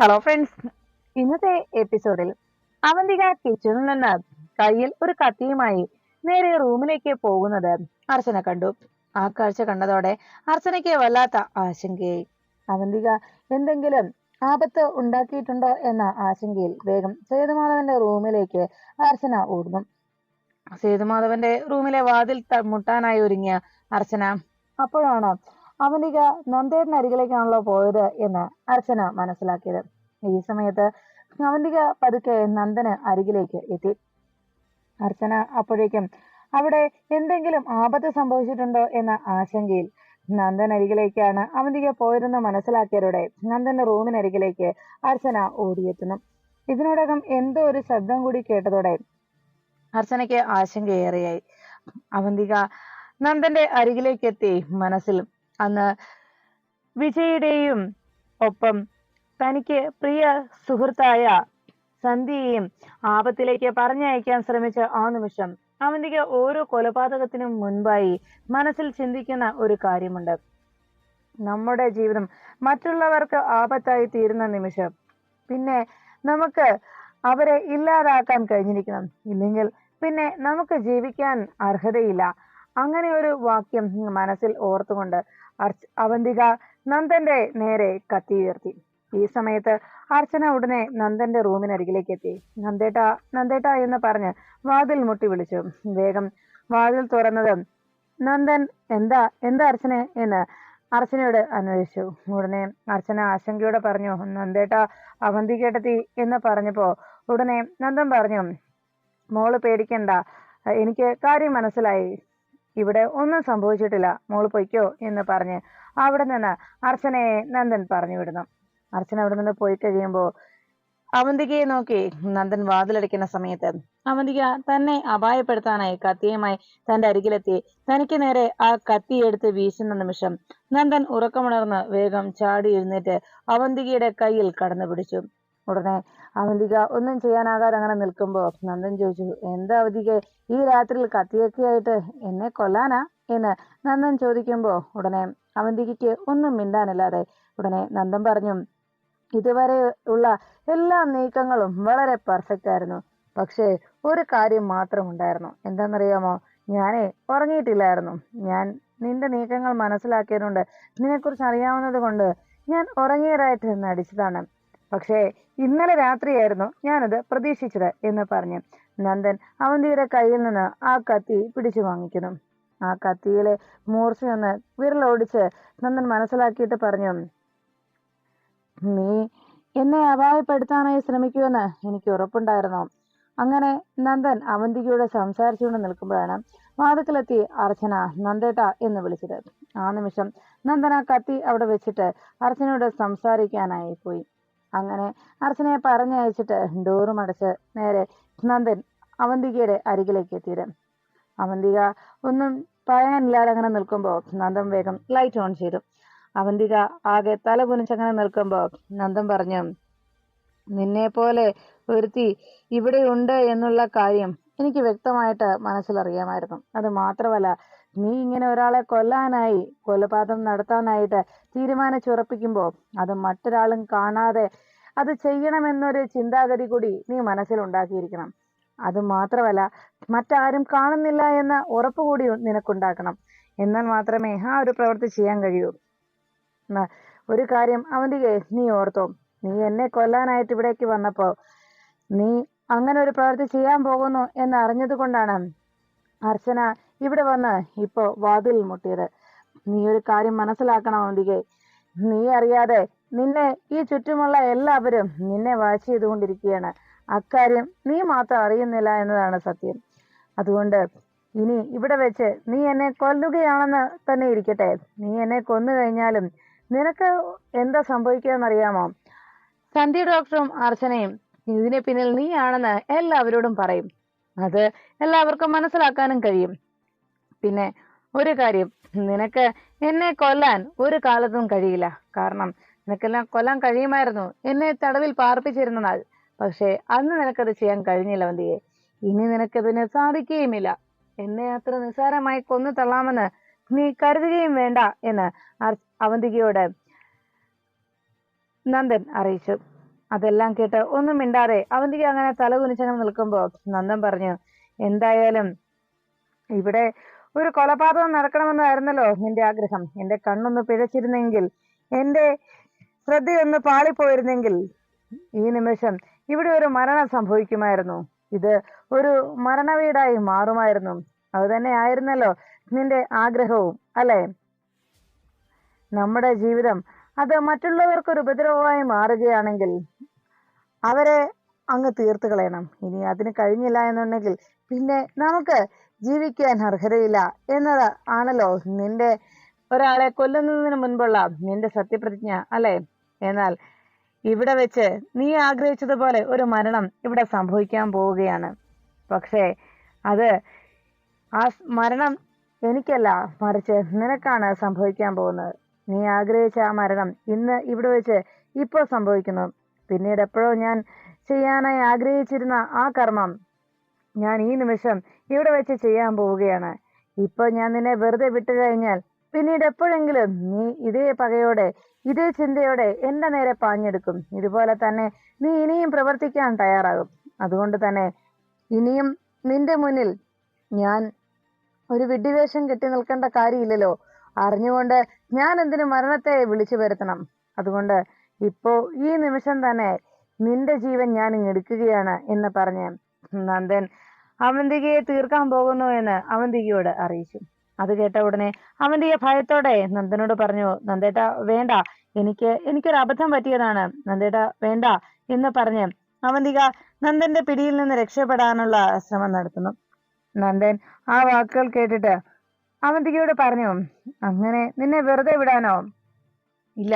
Hello friends ഇന്നത്തെ എപ്പിസോഡിൽ അവന്തിക കിച്ചണിൽ നിന്ന് കയ്യിൽ ഒരു കത്തിയുമായി നേരെ റൂമിലേക്ക് പോകുന്നത് അർച്ചന കണ്ടു. ആ കാഴ്ച കണ്ടതോടെ അർച്ചനയ്ക്ക് വല്ലാത്ത ആശങ്കയായി. അവന്തിക എന്തെങ്കിലും ആപത്ത് ഉണ്ടാക്കിയിട്ടുണ്ടോ എന്ന ആശങ്കയിൽ വേഗം സേതുമാധവന്റെ റൂമിലേക്ക് അർച്ചന ഓടുന്നു. സേതുമാധവന്റെ റൂമിലെ വാതിൽ മുട്ടാനായി ഒരുങ്ങിയ അർച്ചന അപ്പോഴാണ് അവന്തിക നന്ദേട്ടൻ അരികിലേക്കാണല്ലോ പോയത് എന്ന് അർച്ചന മനസ്സിലാക്കിയത്. ഈ സമയത്ത് അവന്തിക പതുക്കെ നന്ദന് അരികിലേക്ക് എത്തി. അർച്ചന അപ്പോഴേക്കും അവിടെ എന്തെങ്കിലും ആപത്ത് സംഭവിച്ചിട്ടുണ്ടോ എന്ന ആശങ്കയിൽ നന്ദൻ അരികിലേക്കാണ് അവന്തിക പോയതെന്ന് മനസ്സിലാക്കിയതോടെ നന്ദന്റെ റൂമിനരികിലേക്ക് അർച്ചന ഓടിയെത്തുന്നു. ഇതിനോടകം എന്തോ ഒരു ശബ്ദം കൂടി കേട്ടതോടെ അർച്ചനയ്ക്ക് ആശങ്കയേറെയായി. അവന്തിക നന്ദന്റെ അരികിലേക്ക് എത്തി മനസ്സിൽ അന്ന് വിജയുടെയും ഒപ്പം തനിക്ക് പ്രിയ സുഹൃത്തായ സന്ധ്യയെയും ആപത്തിലേക്ക് പറഞ്ഞയക്കാൻ ശ്രമിച്ച ആ നിമിഷം അവന്തിക ഓരോ കൊലപാതകത്തിനും മുൻപായി മനസ്സിൽ ചിന്തിക്കുന്ന ഒരു കാര്യമുണ്ട്. നമ്മുടെ ജീവിതം മറ്റുള്ളവർക്ക് ആപത്തായി തീരുന്ന നിമിഷം. പിന്നെ നമുക്ക് അവരെ ഇല്ലാതാക്കാൻ കഴിഞ്ഞിരിക്കണം. ഇല്ലെങ്കിൽ പിന്നെ നമുക്ക് ജീവിക്കാൻ അർഹതയില്ല. അങ്ങനെ ഒരു വാക്യം മനസ്സിൽ ഓർത്തുകൊണ്ട് അവന്തിക നന്ദന്റെ നേരെ കത്തി ഉയർത്തി. ഈ സമയത്ത് അർച്ചന ഉടനെ നന്ദന്റെ റൂമിനരികിലേക്ക് എത്തി. നന്ദേട്ട നന്ദേട്ട എന്ന് പറഞ്ഞ് വാതിൽ മുട്ടി വിളിച്ചു. വേഗം വാതിൽ തുറന്നത് നന്ദൻ എന്താ എന്താ അർച്ചന? എന്ന് അർച്ചനയോട് അന്വേഷിച്ചു. ഉടനെ അർച്ചന ആശങ്കയോടെ പറഞ്ഞു നന്ദേട്ട അവന്തികേട്ടത്തി എന്ന് പറഞ്ഞപ്പോ ഉടനെ നന്ദൻ പറഞ്ഞു മോൾ പേടിക്കണ്ട. എനിക്ക് കാര്യം മനസ്സിലായി. ഇവിടെ ഒന്നും സംഭവിച്ചിട്ടില്ല. മോൾ പൊയ്ക്കോ എന്ന് പറഞ്ഞ് അവിടെ നിന്ന് അർച്ചനയെ നന്ദൻ പറഞ്ഞു വിടുന്നു. അർച്ചന അവിടെ നിന്ന് പോയി കഴിയുമ്പോൾ അവന്തികയെ നോക്കി നന്ദൻ വാതിലടിക്കുന്ന സമയത്ത് അവന്തിക തന്നെ അപായപ്പെടുത്താനായി കത്തിയുമായി തന്റെ അരികിലെത്തി. തനിക്ക് നേരെ ആ കത്തി എടുത്ത് വീശുന്ന നിമിഷം നന്ദൻ ഉറക്കമുണർന്ന് വേഗം ചാടി എഴുന്നേറ്റ് അവന്തികയുടെ കയ്യിൽ കടന്നു പിടിച്ചു. ഉടനെ അവന്തിക ഒന്നും ചെയ്യാനാകാതെ അങ്ങനെ നിൽക്കുമ്പോൾ നന്ദൻ ചോദിച്ചു എന്താ അവധിക ഈ രാത്രിയിൽ കത്തിയൊക്കെ ആയിട്ട് എന്നെ കൊല്ലാനാ? എന്ന് നന്ദൻ ചോദിക്കുമ്പോൾ ഉടനെ അവന്തികയ്ക്ക് ഒന്നും മിണ്ടാനില്ലാതെ ഉടനെ നന്ദൻ പറഞ്ഞു ഇതുവരെ ഉള്ള എല്ലാ നീക്കങ്ങളും വളരെ പെർഫെക്റ്റ് ആയിരുന്നു. പക്ഷേ ഒരു കാര്യം മാത്രം ഉണ്ടായിരുന്നു. എന്താണെന്നറിയാമോ? ഞാനേ ഉറങ്ങിയിട്ടില്ലായിരുന്നു. ഞാൻ നിന്റെ നീക്കങ്ങൾ മനസ്സിലാക്കിയതുകൊണ്ട് നിന്നെക്കുറിച്ച് അറിയാവുന്നത് കൊണ്ട് ഞാൻ ഉറങ്ങിയതായിട്ട് നടിച്ചതാണ് പക്ഷേ ഇന്നലെ രാത്രിയായിരുന്നു ഞാനത് പ്രതീക്ഷിച്ചത് എന്ന് പറഞ്ഞു. നന്ദൻ അവന്തിയുടെ കയ്യിൽ നിന്ന് ആ കത്തി പിടിച്ചു വാങ്ങിക്കുന്നു. ആ കത്തിയിലെ മൂർച്ചയൊന്ന് വിരലോടിച്ച് നന്ദൻ മനസ്സിലാക്കിയിട്ട് പറഞ്ഞു നീ എന്നെ അപായപ്പെടുത്താനായി ശ്രമിക്കുമെന്ന് എനിക്ക് ഉറപ്പുണ്ടായിരുന്നു. അങ്ങനെ നന്ദൻ അവന്തികയോട് സംസാരിച്ചുകൊണ്ട് നിൽക്കുമ്പോഴാണ് വാതിക്കലെത്തി അർച്ചന നന്ദേട്ട എന്ന് വിളിച്ചത്. ആ നിമിഷം നന്ദൻ ആ കത്തി അവിടെ വെച്ചിട്ട് അർച്ചനയോട് സംസാരിക്കാനായി പോയി. അങ്ങനെ അർച്ചനയെ പറഞ്ഞയച്ചിട്ട് ഡോറും അടച്ച് നേരെ നന്ദൻ അവന്തികയുടെ അരികിലേക്ക് എത്തിയത്. അവന്തിക ഒന്നും പറയാനില്ലാതെ അങ്ങനെ നിൽക്കുമ്പോൾ നന്ദൻ വേഗം ലൈറ്റ് ഓൺ ചെയ്തു. അവന്തിക ആകെ തല കുനിച്ചങ്ങനെ നിൽക്കുമ്പോൾ നന്ദൻ പറഞ്ഞു നിന്നെ പോലെ ഒരുത്തി ഇവിടെ ഉണ്ട് എന്നുള്ള കാര്യം എനിക്ക് വ്യക്തമായിട്ട് മനസ്സിലറിയാമായിരുന്നു. അത് മാത്രമല്ല നീ ഇങ്ങനെ ഒരാളെ കൊല്ലാനായി കൊലപാതകം നടത്താനായിട്ട് തീരുമാനിച്ചുറപ്പിക്കുമ്പോൾ അത് മറ്റൊരാളും കാണാതെ അത് ചെയ്യണമെന്നൊരു ചിന്താഗതി കൂടി നീ മനസ്സിലുണ്ടാക്കിയിരിക്കണം. അത് മാത്രമല്ല മറ്റാരും കാണുന്നില്ല എന്ന ഉറപ്പ് കൂടി നിനക്കുണ്ടാക്കണം. എന്നാൽ മാത്രമേ ആ ഒരു പ്രവൃത്തി ചെയ്യാൻ കഴിയൂ. ഒരു കാര്യം അവന്തികെ നീ ഓർത്തോ. നീ എന്നെ കൊല്ലാനായിട്ട് ഇവിടേക്ക് വന്നപ്പോൾ നീ അങ്ങനെ ഒരു പ്രവൃത്തി ചെയ്യാൻ പോകുന്നു എന്ന് അറിഞ്ഞത് കൊണ്ടാണ് അർച്ചന ഇവിടെ വന്ന് ഇപ്പോ വാതിൽ മുട്ടിയത്. നീ ഒരു കാര്യം മനസ്സിലാക്കണം അവന്തികെ നീ അറിയാതെ നിന്നെ ഈ ചുറ്റുമുള്ള എല്ലാവരും നിന്നെ വാച്ച് ചെയ്തുകൊണ്ടിരിക്കുകയാണ്. അക്കാര്യം നീ മാത്രം അറിയുന്നില്ല എന്നതാണ് സത്യം. അതുകൊണ്ട് ഇനി ഇവിടെ വെച്ച് നീ എന്നെ കൊല്ലുകയാണെന്ന് തന്നെ ഇരിക്കട്ടെ. നീ എന്നെ കൊന്നു കഴിഞ്ഞാലും നിനക്ക് എന്താ സംഭവിക്കുകയെന്നറിയാമോ? സന്ധ്യ ഡോക്ടറും അർച്ചനയും ഇതിന് പിന്നിൽ നീയാണെന്ന് എല്ലാവരോടും പറയും. അത് എല്ലാവർക്കും മനസ്സിലാക്കാനും കഴിയും. പിന്നെ ഒരു കാര്യം നിനക്ക് എന്നെ കൊല്ലാൻ ഒരു കാലത്തും കഴിയില്ല. കാരണം നിനക്കെല്ലാം കൊല്ലാൻ കഴിയുമായിരുന്നു. എന്നെ തടവിൽ പാർപ്പിച്ചിരുന്ന നാൾ. പക്ഷേ അന്ന് നിനക്കത് ചെയ്യാൻ കഴിഞ്ഞില്ല വന്തിയെ ഇനി നിനക്കതിന് സാധിക്കുകയുമില്ല. എന്നെ അത്ര നിസ്സാരമായി കൊന്നു തള്ളാമെന്ന് നീ കരുതുകയും വേണ്ട എന്ന് അവന്തികയോട് നന്ദൻ അറിയിച്ചു. അതെല്ലാം കേട്ട് ഒന്നും മിണ്ടാതെ അവന്തിക അങ്ങനെ തല കുനിച്ചങ്ങനെ നിൽക്കുമ്പോ നന്ദൻ പറഞ്ഞു എന്തായാലും ഇവിടെ ഒരു കൊലപാതകം നടക്കണമെന്നായിരുന്നല്ലോ നിന്റെ ആഗ്രഹം. എന്റെ കണ്ണൊന്ന് പിഴച്ചിരുന്നെങ്കിൽ എന്റെ ശ്രദ്ധയൊന്ന് പാളിപ്പോയിരുന്നെങ്കിൽ ഈ നിമിഷം ഇവിടെ ഒരു മരണം സംഭവിക്കുമായിരുന്നു. ഇത് ഒരു മരണവീടായി മാറുമായിരുന്നു. അത് തന്നെ ആയിരുന്നല്ലോ നിന്റെ ആഗ്രഹവും അല്ലേ? നമ്മുടെ ജീവിതം അത് മറ്റുള്ളവർക്ക് ഒരു ഉപദ്രവമായി മാറുകയാണെങ്കിൽ അവരെ അങ്ങ് തീർത്ത് കളയണം ഇനി അതിന് കഴിഞ്ഞില്ല എന്നുണ്ടെങ്കിൽ പിന്നെ നമുക്ക് ജീവിക്കാൻ അർഹതയില്ല എന്നത് ആണല്ലോ നിന്റെ ഒരാളെ കൊല്ലുന്നതിന് മുൻപുള്ള നിന്റെ സത്യപ്രതിജ്ഞ അല്ലേ? എന്നാൽ ഇവിടെ വെച്ച് നീ ആഗ്രഹിച്ചതുപോലെ ഒരു മരണം ഇവിടെ സംഭവിക്കാൻ പോവുകയാണ്. പക്ഷേ അത് ആ മരണം എനിക്കല്ല മറിച്ച് നിനക്കാണ് സംഭവിക്കാൻ പോകുന്നത്. നീ ആഗ്രഹിച്ച ആ മരണം ഇന്ന് ഇവിടെ വെച്ച് ഇപ്പോൾ സംഭവിക്കുന്നു. പിന്നീട് എപ്പോഴോ ഞാൻ ചെയ്യാനായി ആഗ്രഹിച്ചിരുന്ന ആ കർമ്മം ഞാൻ ഈ നിമിഷം ഇവിടെ വെച്ച് ചെയ്യാൻ പോവുകയാണ്. ഇപ്പൊ ഞാൻ നിന്നെ വെറുതെ വിട്ടു കഴിഞ്ഞാൽ പിന്നീട് എപ്പോഴെങ്കിലും നീ ഇതേ പകയോടെ ഇതേ ചിന്തയോടെ എന്റെ നേരെ പാഞ്ഞെടുക്കും. ഇതുപോലെ തന്നെ നീ ഇനിയും പ്രവർത്തിക്കാൻ തയ്യാറാകും. അതുകൊണ്ട് തന്നെ ഇനിയും നിന്റെ മുന്നിൽ ഞാൻ ഒരു വിഡ്ഢിവേഷം കെട്ടി നിൽക്കേണ്ട കാര്യമില്ലല്ലോ. അറിഞ്ഞുകൊണ്ട് ഞാൻ എന്തിനു മരണത്തെ വിളിച്ചു വരുത്തണം? അതുകൊണ്ട് ഇപ്പോ ഈ നിമിഷം തന്നെ നിന്റെ ജീവൻ ഞാൻ ഇങ്ങെടുക്കുകയാണ് എന്ന് പറഞ്ഞ് നന്ദൻ അവന്തികയെ തീർക്കാൻ പോകുന്നു എന്ന് അവന്തികയോട് അറിയിച്ചു. അത് കേട്ട ഉടനെ അവന്തിക ഭയത്തോടെ നന്ദനോട് പറഞ്ഞു നന്ദേട്ട വേണ്ട. എനിക്ക് എനിക്കൊരു അബദ്ധം പറ്റിയതാണ്. നന്ദേട്ട വേണ്ട എന്ന് പറഞ്ഞ് അവന്തിക നന്ദന്റെ പിടിയിൽ നിന്ന് രക്ഷപ്പെടാനുള്ള ശ്രമം നടത്തുന്നു. നന്ദൻ ആ വാക്കുകൾ കേട്ടിട്ട് അവന്തികയോട് പറഞ്ഞു അങ്ങനെ നിന്നെ വെറുതെ വിടാനോ? ഇല്ല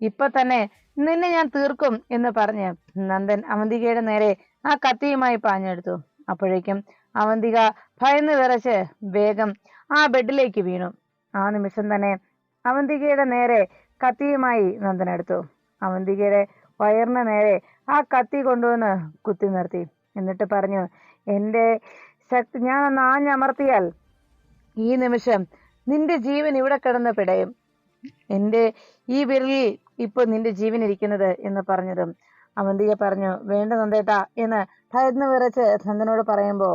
ഇപ്പൊ തന്നെ നിന്നെ ഞാൻ തീർക്കും എന്ന് പറഞ്ഞ് നന്ദൻ അവന്തികയുടെ നേരെ ആ കത്തിയുമായി പാഞ്ഞെടുത്തു. അപ്പോഴേക്കും അവന്തിക ഭയന്ന് വിറച്ച് വേഗം ആ ബെഡിലേക്ക് വീണു. ആ നിമിഷം തന്നെ അവന്തികയുടെ നേരെ കത്തിയുമായി നന്ദൻ എടുത്തു അവന്തികയുടെ വയറിന് നേരെ ആ കത്തി കൊണ്ടുവന്ന് കുത്തി നിർത്തി. എന്നിട്ട് പറഞ്ഞു എന്റെ ശക്തി ഞാൻ ഒന്ന് ആഞ്ഞമർത്തിയാൽ ഈ നിമിഷം നിന്റെ ജീവൻ ഇവിടെ കിടന്ന് പിടയും. എന്റെ ഈ വിരലിൽ ഇപ്പൊ നിന്റെ ജീവൻ ഇരിക്കുന്നത് എന്ന് പറഞ്ഞതും അവന്തിക പറഞ്ഞു വേണ്ട നന്ദേട്ട എന്ന് ഭയന്ന് വിറച്ച് നന്ദനോട് പറയുമ്പോ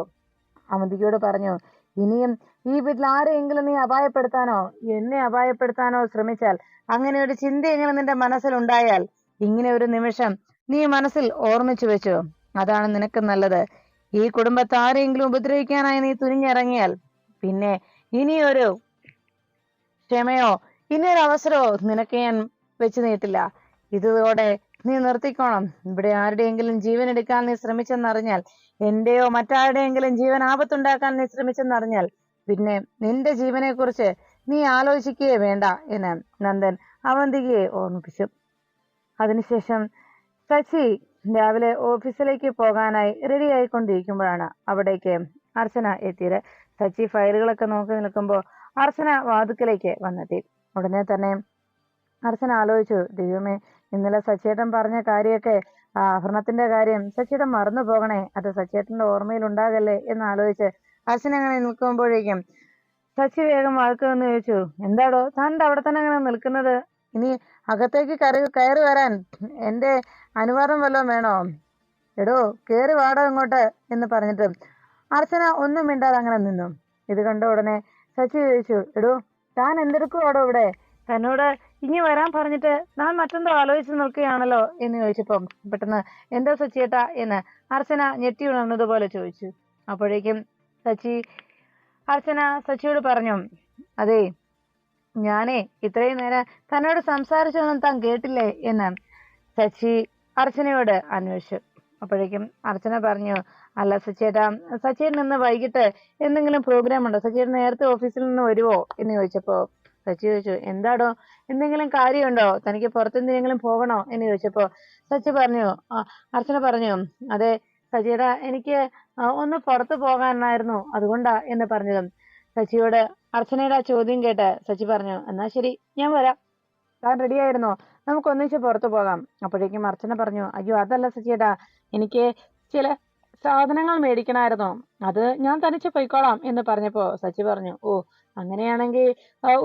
അവന്തികയോട് പറഞ്ഞു ഇനിയും ഈ വീട്ടിൽ ആരെയെങ്കിലും നീ അപായപ്പെടുത്താനോ എന്നെ അപായപ്പെടുത്താനോ ശ്രമിച്ചാൽ അങ്ങനെ ഒരു ചിന്തയെങ്കിലും നിന്റെ മനസ്സിലുണ്ടായാൽ ഇങ്ങനെ ഒരു നിമിഷം നീ മനസ്സിൽ ഓർമ്മിച്ചു വെച്ചു അതാണ് നിനക്ക് നല്ലത്. ഈ കുടുംബത്തെ ആരെയെങ്കിലും ഉപദ്രവിക്കാനായി നീ തുനിഞ്ഞിറങ്ങിയാൽ പിന്നെ ഇനിയൊരു ക്ഷമയോ ഇനിയൊരു അവസരമോ നിനക്ക് ഞാൻ വെച്ചു നീട്ടില്ല. ഇതോടെ നീ നിർത്തിക്കോണം. ഇവിടെ ആരുടെയെങ്കിലും ജീവൻ എടുക്കാൻ നീ ശ്രമിച്ചെന്നറിഞ്ഞാൽ എന്റെയോ മറ്റാരുടെയെങ്കിലും ജീവൻ ആപത്തുണ്ടാക്കാൻ നീ ശ്രമിച്ചെന്നറിഞ്ഞാൽ പിന്നെ നിന്റെ ജീവനെ കുറിച്ച് നീ ആലോചിക്കുകയേ വേണ്ട എന്ന് നന്ദൻ അവന്തികയെ ഓർമ്മിപ്പിച്ചു. അതിനുശേഷം ശശി രാവിലെ ഓഫീസിലേക്ക് പോകാനായി റെഡി ആയിക്കൊണ്ടിരിക്കുമ്പോഴാണ് അവിടേക്ക് അർച്ചന എത്തിയത്. സച്ചി ഫയലുകളൊക്കെ നോക്കി നിൽക്കുമ്പോൾ അർച്ചന വാതുക്കലേക്ക് വന്നെത്തി. ഉടനെ തന്നെ അർച്ചന ആലോചിച്ചു ദൈവമേ ഇന്നലെ സച്ചേട്ടൻ പറഞ്ഞ കാര്യമൊക്കെ ആഭരണത്തിന്റെ കാര്യം സച്ചേട്ടൻ മറന്നു പോകണേ. അത് സച്ചേട്ടന്റെ ഓർമ്മയിൽ ഉണ്ടാകല്ലേ എന്ന് ആലോചിച്ച് അച്ഛൻ അങ്ങനെ നിൽക്കുമ്പോഴേക്കും സച്ചി വേഗം വാക്ക് വന്ന് ചോദിച്ചു എന്താടോ താന്റെ അവിടെ തന്നെ അങ്ങനെ നിൽക്കുന്നത്? ഇനി അകത്തേക്ക് കയറി കയറി വരാൻ എന്റെ അനുവാദം വല്ലതും വേണോ? എടോ കയറി വാടോ ഇങ്ങോട്ട് എന്ന് പറഞ്ഞിട്ട് അർച്ചന ഒന്നും മിണ്ടാതെ അങ്ങനെ നിന്നു. ഇത് കണ്ട ഉടനെ സച്ചി ചോദിച്ചു എടോ താൻ എന്തെടുക്കുവാടോ ഇവിടെ? തന്നോട് ഇനി വരാൻ പറഞ്ഞിട്ട് ഞാൻ മറ്റെന്തോ ആലോചിച്ച് നിൽക്കുകയാണല്ലോ എന്ന് ചോദിച്ചപ്പം പെട്ടെന്ന് എന്താ സച്ചിയേട്ടാ എന്ന് അർച്ചന ഞെട്ടി ഉണർന്നതുപോലെ ചോദിച്ചു. അപ്പോഴേക്കും സച്ചി അർച്ചന സച്ചിയോട് പറഞ്ഞു അതെ ഞാനേ ഇത്രയും നേരം തന്നോട് സംസാരിച്ചൊന്നും താൻ കേട്ടില്ലേ എന്ന് സച്ചി അർച്ചനയോട് അന്വേഷിച്ചു. അപ്പോഴേക്കും അർച്ചന പറഞ്ഞു അല്ല സച്ചേട്ടാ സച്ചിൻ നിന്ന് വൈകിട്ട് എന്തെങ്കിലും പ്രോഗ്രാം ഉണ്ടോ സച്ചിൻ നേരത്തെ ഓഫീസിൽ നിന്ന് വരുവോ? എന്ന് ചോദിച്ചപ്പോ സച്ചി ചോദിച്ചു എന്താടോ? എന്തെങ്കിലും കാര്യമുണ്ടോ? തനിക്ക് പുറത്തെന്തെങ്കിലും പോകണോ? എന്ന് ചോദിച്ചപ്പോ സച്ചി പറഞ്ഞു അർച്ചന പറഞ്ഞു അതെ സജിയേടാ എനിക്ക് ഒന്ന് പുറത്തു പോകാനായിരുന്നു അതുകൊണ്ടാ എന്ന് പറഞ്ഞതും. സച്ചിയോട് അർച്ചനയുടെ ആ ചോദ്യം കേട്ട് സച്ചി പറഞ്ഞു എന്നാ ശരി ഞാൻ വരാം. താൻ റെഡി ആയിരുന്നോ? നമുക്ക് ഒന്നിച്ച് പുറത്തു പോകാം. അപ്പോഴേക്കും അർച്ചന പറഞ്ഞു അയ്യോ അതല്ല സച്ചിയേട്ടാ എനിക്ക് ചില സാധനങ്ങൾ മേടിക്കണമായിരുന്നു അത് ഞാൻ തനിച്ച് പോയിക്കോളാം എന്ന് പറഞ്ഞപ്പോ സച്ചി പറഞ്ഞു ഓ അങ്ങനെയാണെങ്കിൽ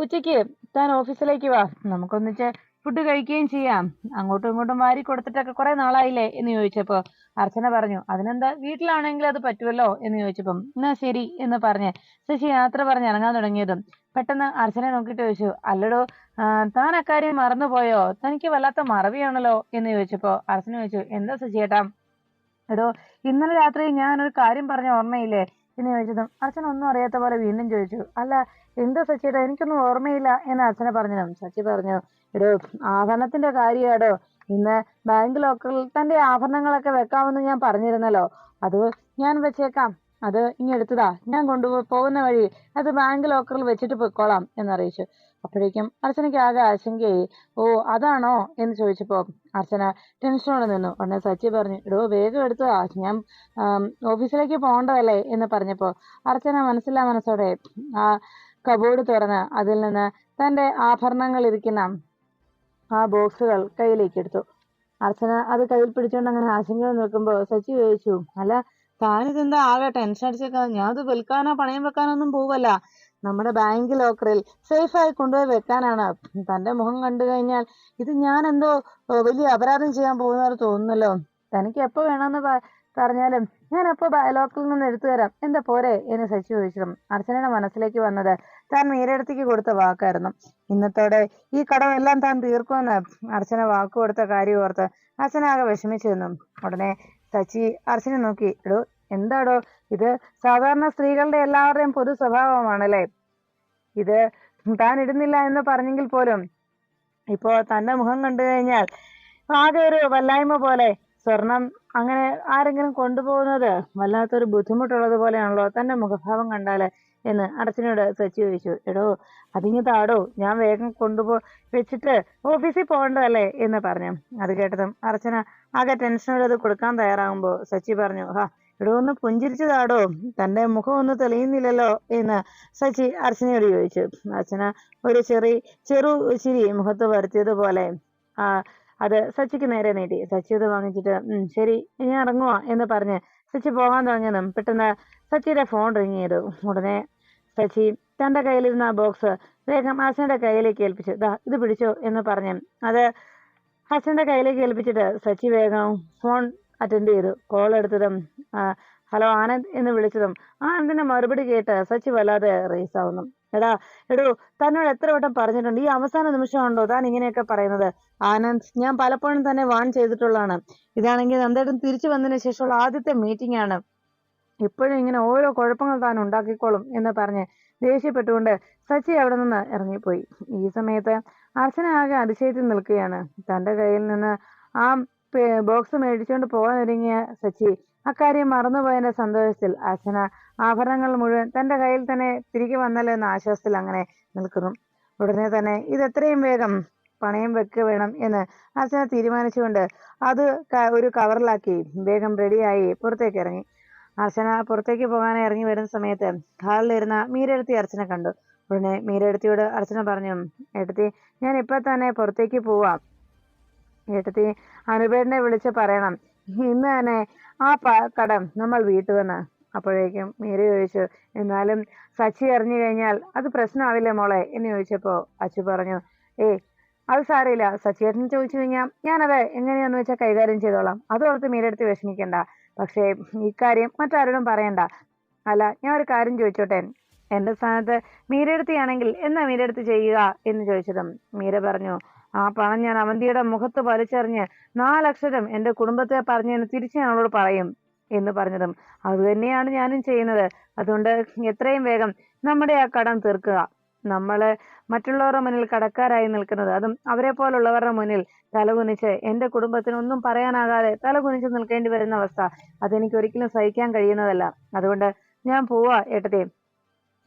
ഉച്ചയ്ക്ക് താൻ ഓഫീസിലേക്ക് വാ. നമുക്കൊന്നിച്ച് ഫുഡ് കഴിക്കുകയും ചെയ്യാം. അങ്ങോട്ടും ഇങ്ങോട്ടും വാരി കൊടുത്തിട്ടൊക്കെ കുറെ നാളായില്ലേ എന്ന് ചോദിച്ചപ്പോ അർച്ചന പറഞ്ഞു അതിനെന്താ? വീട്ടിലാണെങ്കിൽ അത് പറ്റുമല്ലോ? എന്ന് ചോദിച്ചപ്പം എന്നാ ശരി എന്ന് പറഞ്ഞ് ശശി യാത്ര പറഞ്ഞ് ഇറങ്ങാൻ തുടങ്ങിയതും പെട്ടെന്ന് അർച്ചനെ നോക്കിട്ട് ചോദിച്ചു അല്ലടോ താൻ അക്കാര്യം മറന്നുപോയോ? തനിക്ക് വല്ലാത്ത മറവിയാണല്ലോ? എന്ന് ചോദിച്ചപ്പോ അർച്ചന ചോദിച്ചു എന്താ ശശിയേട്ടാ? എടോ ഇന്നലെ രാത്രി ഞാൻ ഒരു കാര്യം പറഞ്ഞ ഓർമ്മയില്ലേ? എന്ന് ചോദിച്ചതും അച്ഛൻ ഒന്നും അറിയാത്ത പോലെ വീണ്ടും ചോദിച്ചു അല്ല എന്താ സച്ചിയേട്ടാ എനിക്കൊന്നും ഓർമ്മയില്ല എന്ന് അച്ഛനെ പറഞ്ഞതും സച്ചി പറഞ്ഞു എടോ ആഭരണത്തിന്റെ കാര്യമാടോ ഇന്ന് ബാങ്ക് ലോക്കറിൽ തന്റെ ആഭരണങ്ങളൊക്കെ വെക്കാമെന്ന് ഞാൻ പറഞ്ഞിരുന്നല്ലോ അത് ഞാൻ വെച്ചേക്കാം അത് ഇനി എടുത്തതാ ഞാൻ കൊണ്ടുപോകുന്ന വഴി അത് ബാങ്ക് ലോക്കറിൽ വെച്ചിട്ട് പൊയ്ക്കോളാം എന്നറിയിച്ചു. അപ്പോഴേക്കും അർച്ചനയ്ക്ക് ആകെ ആശങ്കയായി. ഓ അതാണോ? എന്ന് ചോദിച്ചപ്പോൾ അർച്ചന ടെൻഷനോടെ നിന്നു. ഉടനെ സച്ചി പറഞ്ഞു എടോ വേഗം എടുത്തതാ ഞാൻ ഓഫീസിലേക്ക് പോകേണ്ടതല്ലേ? എന്ന് പറഞ്ഞപ്പോൾ അർച്ചന മനസ്സിലാ മനസ്സോടെ ആ കബോർഡ് തുറന്ന് അതിൽ നിന്ന് തന്റെ ആഭരണങ്ങൾ ഇരിക്കുന്ന ആ ബോക്സുകൾ കയ്യിലേക്ക് എടുത്തു. അർച്ചന അത് കയ്യിൽ പിടിച്ചുകൊണ്ട് അങ്ങനെ ആശങ്ക നിൽക്കുമ്പോൾ സച്ചി ചോദിച്ചു അല്ല താനിതെന്താ ആകെ ടെൻഷൻ അടിച്ചേക്കാ? ഞാൻ അത് വിൽക്കാനോ പണയം വെക്കാനോ ഒന്നും പോവല്ല. നമ്മുടെ ബാങ്ക് ലോക്കറിൽ സേഫായി കൊണ്ടുപോയി വെക്കാനാണ്. തന്റെ മുഖം കണ്ടു കഴിഞ്ഞാൽ ഇത് ഞാൻ എന്തോ വലിയ അപരാധം ചെയ്യാൻ പോകുന്നവർ തോന്നുന്നല്ലോ. തനിക്ക് എപ്പോ വേണമെന്ന് പറഞ്ഞാലും ഞാൻ എപ്പോ ലോക്കറിൽ നിന്ന് എടുത്തു തരാം. എന്താ പോരെ എന്ന് ശശി ചോദിച്ചു അർച്ചനയുടെ മനസ്സിലേക്ക് വന്നത് താൻ മീരടുത്തേക്ക് കൊടുത്ത വാക്കായിരുന്നു. ഇന്നത്തോടെ ഈ കടമെല്ലാം താൻ തീർക്കുമെന്ന് അർച്ചന വാക്ക് കൊടുത്ത കാര്യം ഓർത്ത് അർച്ചന ആകെ വിഷമിച്ചു നിന്നു ഉടനെ സച്ചി അർച്ചനെ നോക്കി എടോ എന്താടോ ഇത്? സാധാരണ സ്ത്രീകളുടെ എല്ലാവരുടെയും പൊതു സ്വഭാവമാണല്ലേ? ഇത് താൻ ഇടുന്നില്ല എന്ന് പറഞ്ഞെങ്കിൽ പോലും ഇപ്പോ തന്റെ മുഖം കണ്ടു കഴിഞ്ഞാൽ ആകെ ഒരു വല്ലായ്മ പോലെ സ്വർണം അങ്ങനെ ആരെങ്കിലും കൊണ്ടുപോകുന്നത് വല്ലാത്തൊരു ബുദ്ധിമുട്ടുള്ളത് പോലെയാണല്ലോ തന്റെ മുഖഭാവം കണ്ടാൽ എന്ന് അർച്ചനയോട് സച്ചി ചോദിച്ചു. എടോ അതിങ്ങ് താടോ ഞാൻ വേഗം കൊണ്ടുപോ വെച്ചിട്ട് ഓഫീസിൽ പോകേണ്ടതല്ലേ എന്ന് പറഞ്ഞു. അത് കേട്ടതും അർച്ചന ആകെ ടെൻഷനോട് അത് കൊടുക്കാൻ തയ്യാറാകുമ്പോ സച്ചി പറഞ്ഞു ഹാ എടോ ഒന്ന് പുഞ്ചിരിച്ചതാടോ? തന്റെ മുഖം ഒന്ന് തെളിയുന്നില്ലല്ലോ എന്ന് സച്ചി അർച്ചനയോട് ചോദിച്ചു. അർച്ചന ഒരു ചെറിയ ചെറു ചിരി മുഖത്ത് വരുത്തിയതുപോലെ ആ അത് സച്ചിക്ക് നേരെ നീട്ടി. സച്ചി അത് വാങ്ങിച്ചിട്ട് ഉം ശരി ഇനി ഇറങ്ങുവാ എന്ന് പറഞ്ഞ് സച്ചി പോകാൻ തുടങ്ങിയതും പെട്ടെന്ന് സച്ചിയുടെ ഫോൺ റിങ് ചെയ്തു. ഉടനെ സച്ചി തന്റെ കയ്യിലിരുന്ന ബോക്സ് വേഗം ഹസന്റെ കയ്യിലേക്ക് ഏൽപ്പിച്ചു. ദാ ഇത് പിടിച്ചോ എന്ന് പറഞ്ഞു അത് ഹസന്റെ കയ്യിലേക്ക് ഏൽപ്പിച്ചിട്ട് സച്ചി വേഗം ഫോൺ അറ്റൻഡ് ചെയ്തു. കോൾ എടുത്തതും ഹലോ ആനന്ദ് എന്ന് വിളിച്ചതും ആനന്ദിന്റെ മറുപടി കേട്ട് സച്ചി വല്ലാതെ റേസ് ആവുന്നു. എടാ എടോ തന്നോട് എത്ര വട്ടം പറഞ്ഞിട്ടുണ്ട്? ഈ അവസാന നിമിഷമുണ്ടോ താൻ ഇങ്ങനെയൊക്കെ പറയുന്നത്. ആനന്ദ് ഞാൻ പലപ്പോഴും തന്നെ വാൺ ചെയ്തിട്ടുള്ളതാണ്. ഇതാണെങ്കിൽ എന്തായാലും തിരിച്ചു വന്നതിന് ശേഷമുള്ള ആദ്യത്തെ മീറ്റിംഗ് ആണ്. ഇപ്പോഴും ഇങ്ങനെ ഓരോ കുഴപ്പങ്ങൾ താൻ ഉണ്ടാക്കിക്കോളും എന്ന് പറഞ്ഞ് ദേഷ്യപ്പെട്ടുകൊണ്ട് സച്ചി അവിടെ നിന്ന് ഇറങ്ങിപ്പോയി. ഈ സമയത്ത് അർച്ചന ആകെ അതിശയത്തിൽ നിൽക്കുകയാണ്. തന്റെ കയ്യിൽ നിന്ന് ആ ബോക്സ് മേടിച്ചുകൊണ്ട് പോകാൻ ഒരുങ്ങിയ സച്ചി അക്കാര്യം മറന്നുപോയതിന്റെ സന്തോഷത്തിൽ അർച്ചന ആഭരണങ്ങൾ മുഴുവൻ തന്റെ കയ്യിൽ തന്നെ തിരികെ വന്നല്ലോ എന്ന ആശ്വാസത്തിൽ അങ്ങനെ നിൽക്കുന്നു. ഉടനെ തന്നെ ഇത് എത്രയും വേഗം പണയം വെക്കുക വേണം എന്ന് അർച്ചന തീരുമാനിച്ചുകൊണ്ട് അത് ഒരു കവറിലാക്കി വേഗം റെഡിയായി പുറത്തേക്ക് ഇറങ്ങി. അർച്ചന പുറത്തേക്ക് പോകാൻ ഇറങ്ങി വരുന്ന സമയത്ത് ഹാളിലിരുന്ന മീരെടുത്തി അർച്ചന കണ്ടു. ഉടനെ മീരെടുത്തിയോട് അർച്ചന പറഞ്ഞു എടുത്തി ഞാൻ ഇപ്പൊ തന്നെ പുറത്തേക്ക് പോവാം. ഏട്ടത്തി അനുപേടനെ വിളിച്ച് പറയണം. ഇന്ന് തന്നെ ആ പ- കടം നമ്മൾ വീട്ടുവെന്ന് അപ്പോഴേക്കും മീര ചോദിച്ചു എന്നാലും സച്ചി അറിഞ്ഞു കഴിഞ്ഞാൽ അത് പ്രശ്നമാവില്ലേ മോളെ? എന്ന് ചോദിച്ചപ്പോ അച്ചു പറഞ്ഞു ഏയ് അത് സാരമില്ല. സച്ചിയേട്ടൻ ചോദിച്ചു കഴിഞ്ഞാൽ ഞാനത് എങ്ങനെയാന്ന് വെച്ചാൽ കൈകാര്യം ചെയ്തോളാം. അതോർത്ത് മീരെടുത്ത് വിഷമിക്കണ്ട. പക്ഷേ ഇക്കാര്യം മറ്റാരോടും പറയണ്ട. അല്ല ഞാൻ ഒരു കാര്യം ചോദിച്ചോട്ടെ? എന്റെ സ്ഥാനത്ത് മീരെടുത്തിയാണെങ്കിൽ എന്നാ മീരെടുത്ത് ചെയ്യുക? എന്ന് ചോദിച്ചതും മീര പറഞ്ഞു ആ പണം ഞാൻ അവന്തിയുടെ മുഖത്ത് വലിച്ചെറിഞ്ഞ് നാലക്ഷരം എന്റെ കുടുംബത്തെ പറഞ്ഞതിന് തിരിച്ച് ഞാൻ അവളോട് പറയും എന്ന് പറഞ്ഞതും. അത് തന്നെയാണ് ഞാനും ചെയ്യുന്നത്. അതുകൊണ്ട് എത്രയും വേഗം നമ്മുടെ ആ കടം തീർക്കുക. നമ്മൾ മറ്റുള്ളവരുടെ മുന്നിൽ കടക്കാരായി നിൽക്കുന്നത് അതും അവരെ പോലുള്ളവരുടെ മുന്നിൽ തലകുനിച്ച് എന്റെ കുടുംബത്തിന് ഒന്നും പറയാനാകാതെ തലകുനിച്ച് നിൽക്കേണ്ടി വരുന്ന അവസ്ഥ അതെനിക്ക് ഒരിക്കലും സഹിക്കാൻ കഴിയുന്നതല്ല. അതുകൊണ്ട് ഞാൻ പോവാ ഏട്ടത്തി.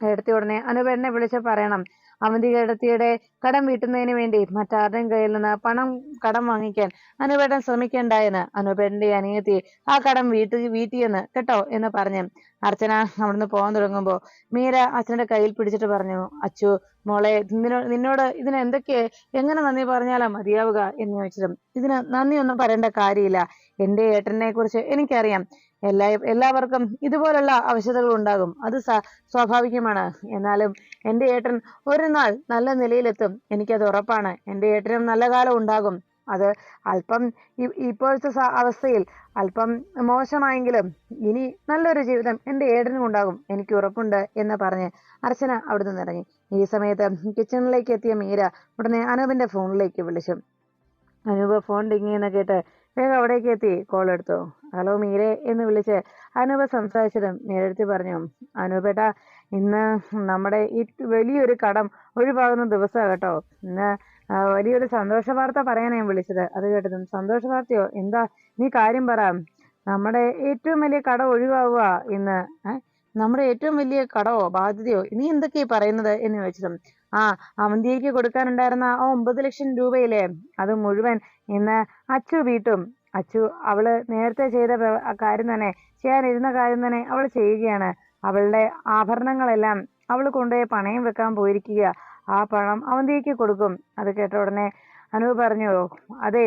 ഏട്ടത്തി ഉടനെ അനുപേടനെ വിളിച്ച് പറയണം. അവന്തിക കടത്തിയുടെ കടം വീട്ടുന്നതിന് വേണ്ടി മറ്റാരുടെയും കയ്യിൽ നിന്ന് പണം കടം വാങ്ങിക്കാൻ അനുപേട്ടൻ ശ്രമിക്കണ്ടായെന്ന് അനുപേട്ടന്റെ അനിയത്തി ആ കടം വീട്ടി വീട്ടിയെന്ന് കേട്ടോ എന്ന് പറഞ്ഞു. അർച്ചന അവിടുന്ന് പോകാൻ തുടങ്ങുമ്പോ മീര അച്ഛന്റെ കയ്യിൽ പിടിച്ചിട്ട് പറഞ്ഞു അച്ചു മോളെ നിന്നോ നിന്നോട് ഇതിന് എന്തൊക്കെ എങ്ങനെ നന്ദി പറഞ്ഞാലാ മതിയാവുക? എന്ന് ചോദിച്ചതും ഇതിന് നന്ദിയൊന്നും പറയേണ്ട കാര്യമില്ല. എന്റെ ഏട്ടനെ കുറിച്ച് എനിക്കറിയാം. എല്ലാ എല്ലാവർക്കും ഇതുപോലുള്ള അവശതകൾ ഉണ്ടാകും. അത് സ്വാഭാവികമാണ്. എന്നാലും എന്റെ ഏട്ടൻ ഒരു നാൾ നല്ല നിലയിലെത്തും. എനിക്കത് ഉറപ്പാണ്. എന്റെ ഏട്ടനും നല്ല കാലം ഉണ്ടാകും. അത് അല്പം ഇപ്പോഴത്തെ അവസ്ഥയിൽ അല്പം മോശമായെങ്കിലും ഇനി നല്ലൊരു ജീവിതം എന്റെ ഏട്ടനും ഉണ്ടാകും. എനിക്ക് ഉറപ്പുണ്ട് എന്ന് പറഞ്ഞ് അർച്ചന അവിടുന്ന് ഇറങ്ങി ഈ സമയത്ത് കിച്ചണിലേക്ക് എത്തിയ മീര ഉടനെ അനൂപിന്റെ ഫോണിലേക്ക് വിളിച്ചു. അനൂപ് ഫോൺ ഡിങ്ങിയെന്ന് കേട്ട് വേഗം അവിടേക്ക് എത്തി. കോൾ എടുത്തു. ഹലോ മീരെ എന്ന് വിളിച്ച് അനൂപ സംസാരിച്ചതും മീരടുത്ത് പറഞ്ഞു അനൂപേട്ട ഇന്ന് നമ്മുടെ ഈ വലിയൊരു കടം ഒഴിവാകുന്ന ദിവസമാണ് കേട്ടോ. ഇന്ന് വലിയൊരു സന്തോഷ വാർത്ത പറയാൻ ഞാൻ വിളിച്ചത്. അത് കേട്ടതും സന്തോഷ വാർത്തയോ? എന്താ? നീ കാര്യം പറ. നമ്മുടെ ഏറ്റവും വലിയ കട ഒഴിവാവുക ഇന്ന് നമ്മുടെ ഏറ്റവും വലിയ കടമോ ബാധ്യതയോ? നീ എന്തൊക്കെയാ പറയുന്നത് എന്ന് ചോദിച്ചതും ആ അവന്തിക്ക് കൊടുക്കാനുണ്ടായിരുന്ന ആ ഒമ്പത് ലക്ഷം രൂപയിലെ അത് മുഴുവൻ ഇന്ന് അച്ചു വീട്ടും. അച്ചു അവൾ നേരത്തെ ചെയ്ത കാര്യം തന്നെ ചെയ്യാനിരുന്ന കാര്യം തന്നെ അവൾ ചെയ്യുകയാണ്. അവളുടെ ആഭരണങ്ങളെല്ലാം അവൾ കൊണ്ടുപോയി പണയം വെക്കാൻ പോയിരിക്കുക. ആ പണം അവന്തിക്ക് കൊടുക്കും. അത് കേട്ട ഉടനെ അനു പറഞ്ഞു അതെ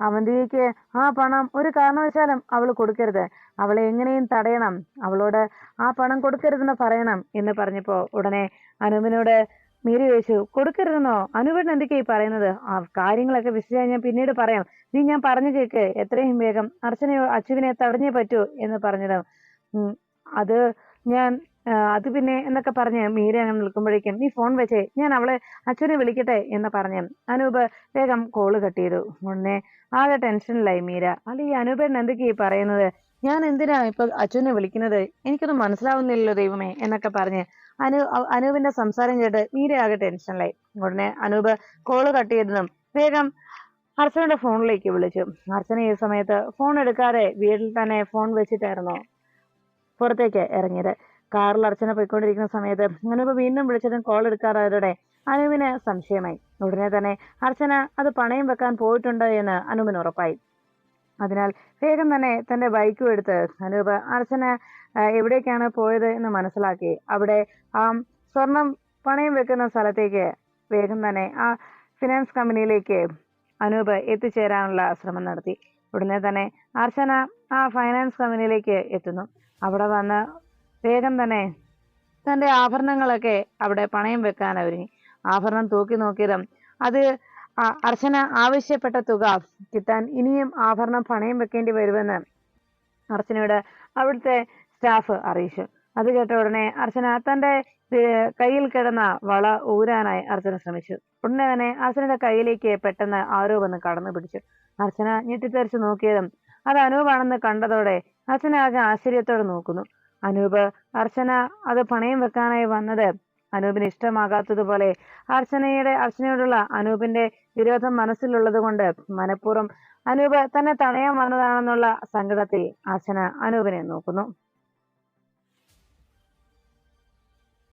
അവന്തിക്ക് ആ പണം ഒരു കാരണവശാലും അവൾ കൊടുക്കരുത്. അവളെ എങ്ങനെയും തടയണം. അവളോട് ആ പണം കൊടുക്കരുതെന്ന് പറയണം എന്ന് പറഞ്ഞപ്പോൾ ഉടനെ അനുവിനോട് മീരി ചോദിച്ചു കൊടുക്കരുതെന്നോ? അനുവേട്ടൻ എന്തൊക്കെയാ ഈ പറയുന്നത്? ആ കാര്യങ്ങളൊക്കെ വിശദമായി ഞാൻ പിന്നീട് പറയാം. നീ ഞാൻ പറഞ്ഞു കേക്ക്. എത്രയും വേഗം അർച്ചനയോ അച്ചുവിനെ തടഞ്ഞേ പറ്റൂ എന്ന് പറഞ്ഞത്. അത് ഞാൻ അത് പിന്നെ എന്നൊക്കെ പറഞ്ഞ് മീര അങ്ങനെ നിൽക്കുമ്പോഴേക്കും നീ ഫോൺ വെച്ചേ ഞാൻ അവളെ അച്ഛനെ വിളിക്കട്ടെ എന്ന് പറഞ്ഞ്. അനൂപ് വേഗം കോൾ കട്ട് ചെയ്തു. ഉടനെ ആകെ ടെൻഷനിലായി മീര. അല്ല ഈ അനൂപേട്ടൻ എന്തൊക്കെയാ പറയുന്നത്? ഞാൻ എന്തിനാ ഇപ്പൊ അച്ഛനെ വിളിക്കുന്നത്? എനിക്കൊന്നും മനസ്സിലാവുന്നില്ലല്ലോ ദൈവമേ എന്നൊക്കെ പറഞ്ഞ് അനു അനൂപിന്റെ സംസാരം കേട്ട് മീര ആകെ ടെൻഷനിലായി ഉടനെ അനൂപ് കോൾ കട്ട് ചെയ്തതും വേഗം അർച്ചനയുടെ ഫോണിലേക്ക് വിളിച്ചു. അർച്ചന ഈ സമയത്ത് ഫോൺ എടുക്കാതെ വീട്ടിൽ തന്നെ ഫോൺ വെച്ചിട്ടായിരുന്നു പുറത്തേക്ക് ഇറങ്ങിയത്. കാറിൽ അർച്ചന പോയിക്കൊണ്ടിരിക്കുന്ന സമയത്ത് അനൂപ് വീണ്ടും വിളിച്ചതും കോൾ എടുക്കാറായതോടെ അനുവിന് സംശയമായി. ഉടനെ തന്നെ അർച്ചന അത് പണയം വെക്കാൻ പോയിട്ടുണ്ട് എന്ന് അനുവിന് ഉറപ്പായി. അതിനാൽ വേഗം തന്നെ തന്റെ ബൈക്കും എടുത്ത് അനൂപ് അർച്ചന എവിടേക്കാണ് പോയത് എന്ന് മനസ്സിലാക്കി. അവിടെ ആ സ്വർണം പണയം വെക്കുന്ന സ്ഥലത്തേക്ക് വേഗം തന്നെ ആ ഫിനാൻസ് കമ്പനിയിലേക്ക് അനൂപ് എത്തിച്ചേരാനുള്ള ശ്രമം നടത്തി. ഉടനെ തന്നെ അർച്ചന ആ ഫൈനാൻസ് കമ്പനിയിലേക്ക് എത്തുന്നു. അവിടെ വന്ന് വേഗം തന്നെ തന്റെ ആഭരണങ്ങളൊക്കെ അവിടെ പണയം വെക്കാൻ ഒരുങ്ങി ആഭരണം തൂക്കി നോക്കിയതും അത് അർച്ചന ആവശ്യപ്പെട്ട തുക കിട്ടാൻ ഇനിയും ആഭരണം പണയം വെക്കേണ്ടി വരുമെന്ന് അർച്ചനയോട് അവിടുത്തെ സ്റ്റാഫ് അറിയിച്ചു. അത് കേട്ട ഉടനെ അർച്ചന തന്റെ കയ്യിൽ കിടന്ന വള ഊരാനായി അർച്ചന ശ്രമിച്ചു. ഉടനെ തന്നെ അർച്ചനയുടെ കയ്യിലേക്ക് പെട്ടെന്ന് ആരോ വന്ന് കടന്നു പിടിച്ചു. അർച്ചന ഞെട്ടിത്തെറിച്ച് നോക്കിയതും അത് അനൂപാണെന്ന് കണ്ടതോടെ അർച്ചന ആകെ ആശ്ചര്യത്തോടെ നോക്കുന്നു. അനൂപ് അർച്ചന അത് പണയം വെക്കാനായി വന്നത്. അനൂപിന് ഇഷ്ടമാകാത്തതുപോലെ അർച്ചനയുടെ അർച്ചനയോടുള്ള അനൂപിന്റെ വിരോധം മനസ്സിലുള്ളത് കൊണ്ട് മനഃപൂർവം അനൂപ് തന്നെ തടയാൻ വന്നതാണെന്നുള്ള സങ്കടത്തിൽ അർച്ചന അനൂപിനെ നോക്കുന്നു.